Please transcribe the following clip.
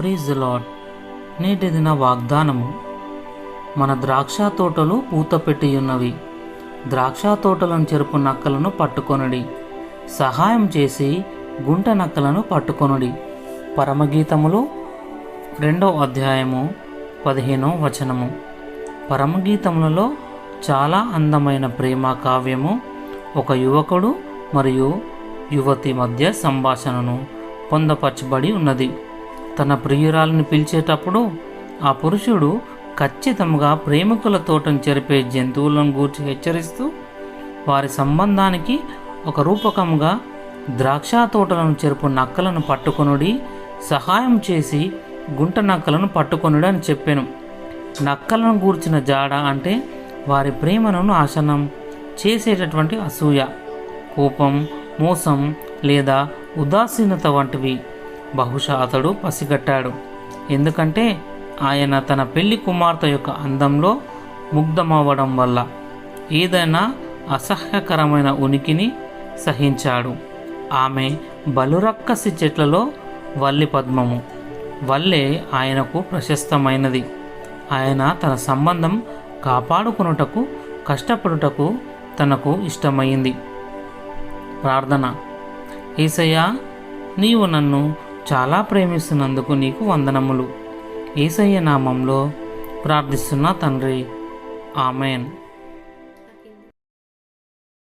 ప్రీజ్ lord నేటి దిన వాగ్దానము మన ద్రాక్ష తోటలు పూత పెట్టి ఉన్నవి ద్రాక్ష తోటలను చెరుపు నక్కలను పట్టుకొనుడి. సహాయం చేసి గుంట నక్కలను పట్టుకొనుడి. పరమగీతములు రెండో అధ్యాయము పదిహేనో వచనము. పరమగీతములలో చాలా అందమైన ప్రేమ కావ్యము ఒక యువకుడు మరియు యువతి మధ్య సంభాషణను పొందపరచబడి ఉన్నది. తన ప్రియురాలను పిలిచేటప్పుడు ఆ పురుషుడు ఖచ్చితంగా ప్రేమికుల తోటను చెరిపే జంతువులను గూర్చి హెచ్చరిస్తూ వారి సంబంధానికి ఒక రూపకంగా ద్రాక్ష తోటలను చెరుపు నక్కలను పట్టుకొనుడి సహాయం చేసి గుంట నక్కలను పట్టుకొనుడి అని చెప్పాను. నక్కలను గూర్చిన జాడ అంటే వారి ప్రేమను నాశనం చేసేటటువంటి అసూయ కోపం మోసం లేదా ఉదాసీనత వంటివి. బహుశా అతడు పసిగట్టాడు. ఎందుకంటే ఆయన తన పెళ్ళి కుమార్తె యొక్క అందంలో ముగ్ధమవ్వడం వల్ల ఏదైనా అసహ్యకరమైన ఉనికిని సహించాడు. ఆమె బలురక్కసి చెట్లలో వల్లి పద్మము. వల్లే ఆయనకు ప్రశస్తమైనది. ఆయన తన సంబంధం కాపాడుకునుటకు కష్టపడుటకు తనకు ఇష్టమైంది. ప్రార్థన. ఏసయ్యా నీవు నన్ను చాలా ప్రేమిస్తున్నందుకు నీకు వందనములు. ఏసయ్య నామంలో ప్రార్థిస్తున్న తండ్రి. ఆమెన్.